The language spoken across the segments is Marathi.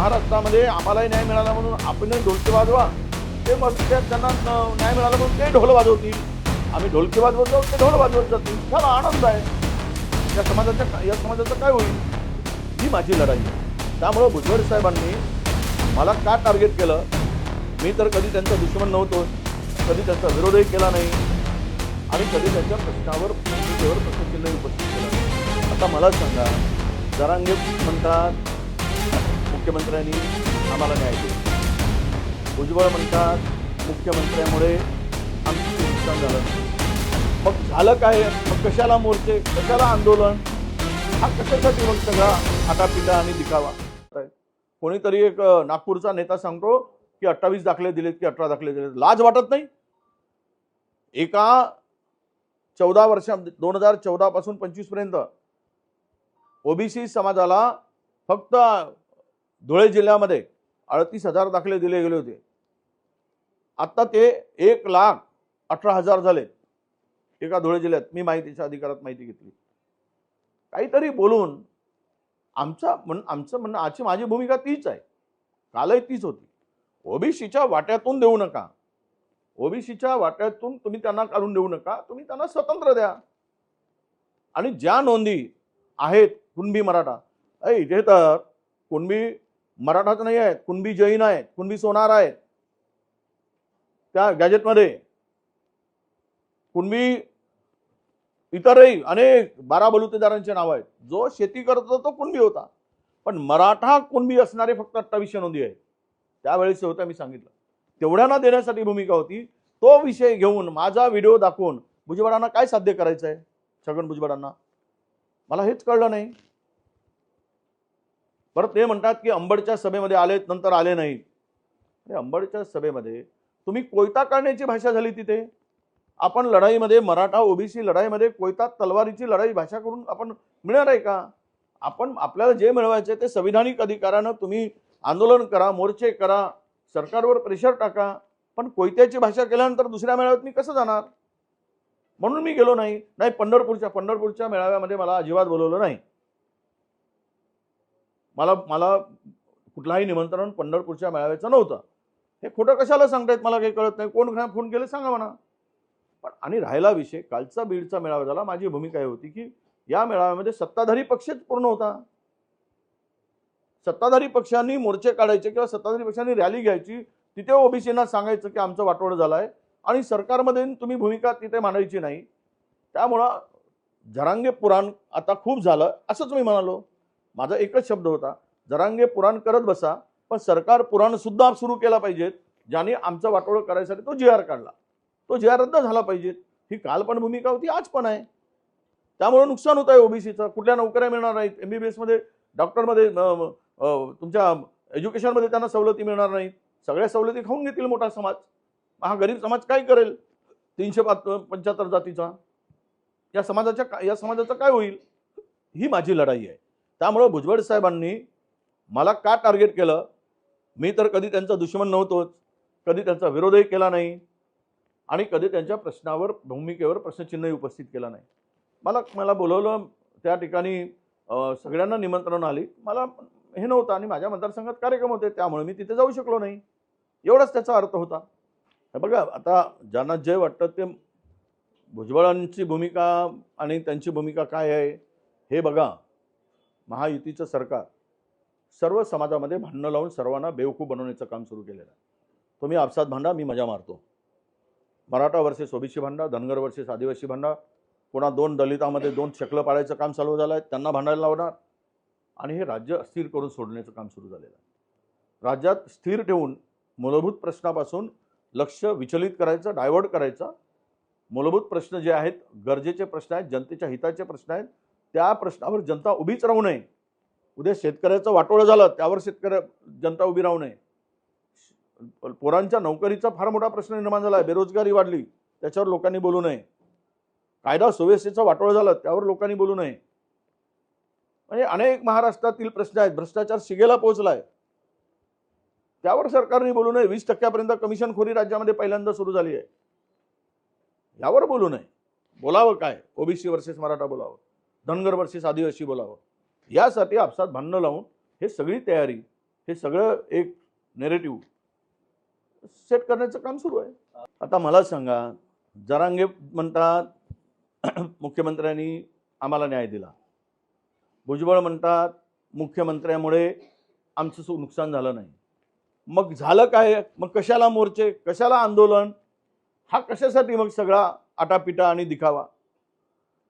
महाराष्ट्रामध्ये आम्हालाही न्याय मिळाला म्हणून आपण ढोलके वाजवा. ते मग त्यांना न्याय मिळाला म्हणून ते ढोल वाजवतील. आम्ही ढोलके वाजवत जाऊ ते ढोल वाजवत जातील. त्याला आनंद आहे. या समाजाच्या या समाजाचं काय होईल? ही माझी लढाई आहे. त्यामुळं भुजबळ साहेबांनी मला का टार्गेट केलं? मी तर कधी त्यांचा दुश्मन नव्हतो. कधी त्यांचा विरोधही केला नाही. आणि कधी त्यांच्या प्रश्नावर प्रश्न केलं उपस्थित केलं. आता मला सांगा जरांगे म्हणतात मुख्यमंत्र्यांनी आम्हाला न्याय दिला. भुजबळ म्हणतात मुख्यमंत्र्यामुळे आमचं नुकसान झालं मग झालं काय? मग कशाला मोर्चे? कशाला आंदोलन? हा कशासाठी मग सगळा आटापिटा आणि दिखावा? कोणीतरी एक नागपूरचा नेता सांगतो की अठ्ठावीस दाखले दिलेत की अठरा दाखले दिलेत. लाज वाटत नाही? एका चौदा वर्षा दोन हजार चौदा पासून पंचवीसपर्यंत ओबीसी समाजाला फक्त धुळे जिल्ह्यामध्ये अडतीस हजार दाखले दिले गेले होते. आता ते एक लाख अठरा हजार झाले. एका धुळे जिल्ह्यात. मी माहितीच्या अधिकारात माहिती घेतली. काहीतरी बोलून आमचा म्हण आमचं म्हणणं आजची माझी भूमिका तीच आहे. कालही तीच होती. ओबीसीच्या वाट्यातून देऊ नका. ओबीसीच्या वाट्यातून तुम्ही त्यांना काढून देऊ नका. तुम्ही त्यांना स्वतंत्र द्या. आणि ज्या नोंदी आहेत कुणबी मराठा इथे तर कुणबी मराठाच नाही आहेत कुणबी जैन आहेत कुणबी सोनार आहेत. त्या गॅजेटमध्ये कुणबी इतरही अनेक बारा बलुतेदारांचे नाव आहेत. जो शेती करत होता तो कुणबी होता. पण मराठा कुणबी असणारे फक्त अठ्ठावीसशे नोंदी आहेत. त्यावेळेस होत्या मी सांगितलं. तेवढ्यांना देण्यासाठी भूमिका होती. तो विषय घेऊन माझा व्हिडिओ दाखवून भुजबळांना काय साध्य करायचं आहे छगन भुजबळांना. मला हेच कळलं नाही. बरं ते म्हणतात की अंबडच्या सभेमध्ये आलेत नंतर आले नाहीत. अरे अंबडच्या सभेमध्ये तुम्ही कोयता काढण्याची भाषा झाली तिथे. आपण लढाईमध्ये मराठा ओबीसी लढाईमध्ये कोयता तलवारीची लढाई भाषा करून आपण मिळणार आहे का? आपण आपल्याला जे मिळवायचे ते संविधानिक अधिकारानं तुम्ही आंदोलन करा मोर्चे करा सरकारवर प्रेशर टाका. पण कोयत्याची भाषा केल्यानंतर दुसऱ्या मेळाव्यात मी कसं जाणार? म्हणून मी गेलो नाही. नाही पंढरपूरच्या पंढरपूरच्या मेळाव्यामध्ये मला अजिबात बोलवलं नाही. मला मला कुठलाही निमंत्रण पंढरपूरच्या मेळाव्याचं नव्हतं. हे खोटं कशाला सांगतायत मला काही कळत नाही. कोण फोन केले सांगा म्हणा. पण आणि राहिला विषय कालचा बीडचा मेळावा झाला. माझी भूमिका ही होती की या मेळाव्यामध्ये सत्ताधारी पक्षच पूर्ण होता. सत्ताधारी पक्षांनी मोर्चे काढायचे किंवा सत्ताधारी पक्षांनी रॅली घ्यायची तिथे ओबीसींना सांगायचं की आमचं वाटोळं झालं आहे आणि सरकारमध्ये तुम्ही भूमिका तिथे मांडायची नाही. त्यामुळं झरांगे पुराण आता खूप झालं असंच मी म्हणालो. माझा एकच शब्द होता जरांगे पुराण करत बसा पण सरकार पुराण सुद्धा सुरू केला पाहिजेत ज्याने आमचं वाटोळं करायसाठी तो जी आर काढला. तो जी आर रद्द झाला पाहिजेत ही काल पण भूमिका होती आज पण आहे. त्यामुळे नुकसान होत आहे ओबीसीचं. कुठल्या नोकऱ्या मिळणार नाहीत. एम बी बी एसमध्ये डॉक्टरमध्ये तुमच्या एज्युकेशनमध्ये त्यांना सवलती मिळणार नाहीत. सगळ्या सवलती खाऊन घेतील मोठा समाज. हा गरीब समाज काय करेल? तीनशे पाच पंच्याहत्तर जातीचा. या समाजाच्या का- या समाजाचं काय होईल? ही माझी लढाई आहे. त्यामुळं भुजबळ साहेबांनी मला का टार्गेट केलं? मी तर कधी त्यांचा दुश्मन नव्हतोच. कधी त्यांचा विरोधही केला नाही. आणि कधी त्यांच्या प्रश्नावर भूमिकेवर प्रश्नचिन्हही उपस्थित केला नाही. मला मला बोलवलं त्या ठिकाणी सगळ्यांना निमंत्रण आली. मला हे नव्हतं आणि माझ्या मतदारसंघात कार्यक्रम होते त्यामुळे मी तिथे जाऊ शकलो नाही. एवढाच त्याचा अर्थ होता. बघा आता ज्यांना जे वाटतं ते भुजबळांची भूमिका आणि त्यांची भूमिका काय आहे हे बघा. महायुतीचं सरकार सर्व समाजामध्ये भांडणं लावून सर्वांना बेवकूफ बनवण्याचं काम सुरू केलेलं आहे. तुम्ही आपसात भांडा मी मजा मारतो. मराठा वर्सेस ओबीसी भांडा धनगर वर्सेस आदिवासी भांडा पुन्हा दोन दलितामध्ये दोन शकलं पाळायचं काम चालू झालं आहे त्यांना भांडायला लावणार. आणि हे राज्य अस्थिर करून सोडण्याचं काम सुरू झालेलं आहे. राज्यात स्थिर ठेवून मूलभूत प्रश्नापासून लक्ष विचलित करायचं डायव्हर्ट करायचं मूलभूत प्रश्न जे आहेत गरजेचे प्रश्न आहेत जनतेच्या हिताचे प्रश्न आहेत त्या प्रश्नावर जनता उभीच राहू नये. उद्या शेतकऱ्याचं वाटोळं झालं त्यावर शेतकऱ्या जनता उभी राहू नये. पोरांच्या नोकरीचा फार मोठा प्रश्न निर्माण झाला आहे बेरोजगारी वाढली त्याच्यावर लोकांनी बोलू नये. कायदा सुव्यवस्थेचं वाटोळं झालं त्यावर लोकांनी बोलू नये. म्हणजे अनेक महाराष्ट्रातील प्रश्न आहेत भ्रष्टाचार शिगेला पोहोचला आहे त्यावर सरकारने बोलू नये वीस टक्क्यापर्यंत कमिशनखोरी राज्यामध्ये पहिल्यांदा सुरू झाली आहे. यावर बोलू नये. बोलावं काय? ओबीसी वर्सेस मराठा बोलावं. धनगर वर्सेस आदिवासी बोलावं. यासाठी आपसात भांडणं लावून हे सगळी तयारी हे सगळं एक नेरेटिव्ह सेट करण्याचं काम सुरू आहे. आता मला सांगा जरांगे म्हणतात मुख्यमंत्र्यांनी आम्हाला न्याय दिला. भुजबळ म्हणतात मुख्यमंत्र्यामुळे आमचं नुकसान झालं नाही. मग झालं काय? मग कशाला मोर्चे? कशाला आंदोलन? हा कशासाठी मग सगळा आटापिटा आणि दिखावा?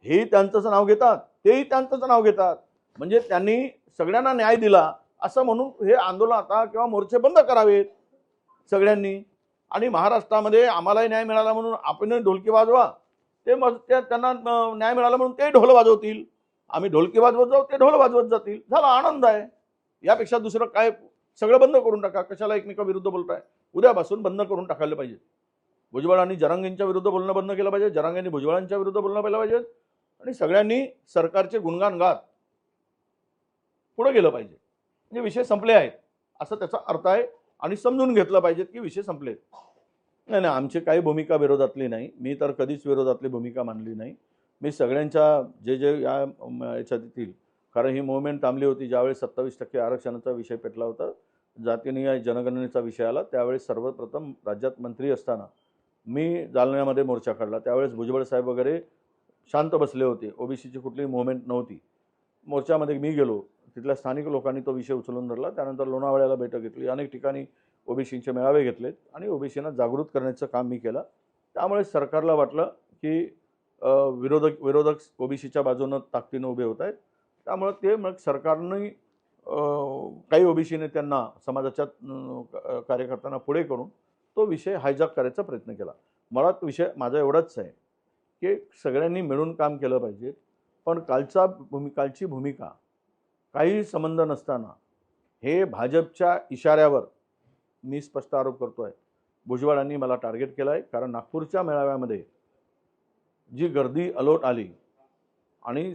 हेही त्यांचंच नाव घेतात तेही त्यांचंच नाव घेतात. म्हणजे त्यांनी सगळ्यांना न्याय दिला असं म्हणून हे आंदोलन आता किंवा मोर्चे बंद करावेत सगळ्यांनी. आणि महाराष्ट्रामध्ये आम्हालाही न्याय मिळाला म्हणून आपण ढोलकी वाजवा. ते मग त्यांना न्याय मिळाला म्हणून ते ढोल वाजवतील. आम्ही ढोलकी वाजवत जाऊ ते ढोल वाजवत जातील. झाला आनंद आहे. यापेक्षा दुसरं काय सगळं बंद करून टाका. कशाला एकमेकाविरुद्ध बोलताय? उद्यापासून बंद करून टाकायला पाहिजे. भुजबळांनी आणि जरांगेंच्या विरुद्ध बोलणं बंद केलं पाहिजे जरांगेंनी भुजबळांच्या विरुद्ध बोलणं पाहिलं पाहिजे. आणि सगळ्यांनी सरकारचे गुणगान गात पुढे गेलं पाहिजे. म्हणजे विषय संपले आहेत. असं त्याचा अर्थ आहे आणि समजून घेतलं पाहिजे की विषय संपले नाही नाही आमची काही भूमिका विरोधातली नाही. मी तर कधीच विरोधातली भूमिका मानली नाही. मी सगळ्यांच्या जे जे या याच्यात येतील. कारण ही मुवमेंट थांबली होती ज्यावेळेस सत्तावीस टक्के आरक्षणाचा विषय पेटला होता. जातीनिय जनगणनेचा विषय आला. त्यावेळेस सर्वप्रथम राज्यात मंत्री असताना मी जालन्यामध्ये मोर्चा काढला. त्यावेळेस भुजबळ साहेब वगैरे शांत बसले होते. ओबीसीची कुठलीही मुवमेंट नव्हती. मोर्चामध्ये मी गेलो. तिथल्या स्थानिक लोकांनी तो विषय उचलून धरला. त्यानंतर लोणावळ्याला बैठक घेतली. अनेक ठिकाणी ओबीसीचे मेळावे घेतलेत आणि ओबीसींना जागृत करण्याचं काम मी केलं. त्यामुळे सरकारला वाटलं की विरोधक विरोधक विरोधक ओबीसीच्या बाजूनं ताकदीनं उभे होत आहेत. त्यामुळं ते मग सरकारने काही ओबीसी नेत्यांना समाजाच्या कार्यकर्त्यांना पुढे करून तो विषय हायजॅक करायचा प्रयत्न केला. मला तो विषय माझा एवढाच आहे. की सगळ्यांनी मिळून काम केलं पाहिजे. पण कालचा भूमि कालची भूमिका काही संबंध नसताना हे भाजपच्या इशाऱ्यावर मी स्पष्ट आरोप करतो आहे भुजबळांनी मला टार्गेट केलं आहे कारण नागपूरच्या मेळाव्यामध्ये जी गर्दी अलोट आली आणि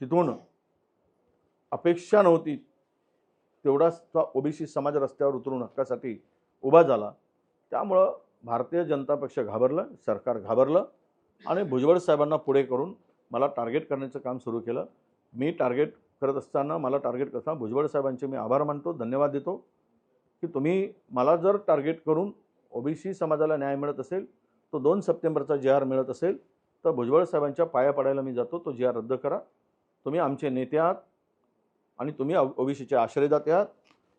तिथून अपेक्षा नव्हती तेवढाच ओबीसी समाज रस्त्यावर उतरून हक्कासाठी उभा झाला. त्यामुळं भारतीय जनता पक्ष घाबरलं सरकार घाबरलं. आणि भुजबळ साहेबांना पुढे करून मला टार्गेट करण्याचं काम सुरू केलं. मी टार्गेट करत असताना मला टार्गेट करताना भुजबळ साहेबांचे मी आभार मानतो धन्यवाद देतो की तुम्ही मला जर टार्गेट करून ओबीसी समाजाला न्याय मिळत असेल तो दोन सप्टेंबरचा जी आर मिळत असेल तर भुजबळ साहेबांच्या पाया पडायला मी जातो तो जी आर रद्द करा. तुम्ही आमचे नेते आहात आणि तुम्ही ओबीसीचे आश्रयदाते आहात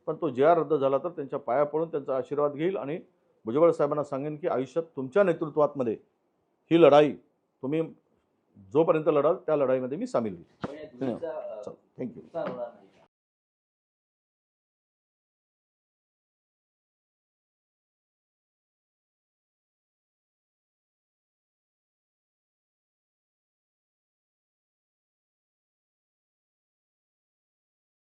पण तो जी आर रद्द झाला तर त्यांच्या पाया पडून त्यांचा आशीर्वाद घेईल आणि भुजबळ साहेबांना सांगेन की आयुष्यात तुमच्या नेतृत्वातमध्ये ही लढाई तुम्ही जोपर्यंत लढाल त्या लढाईमध्ये मी सामील होईल. थँक्यू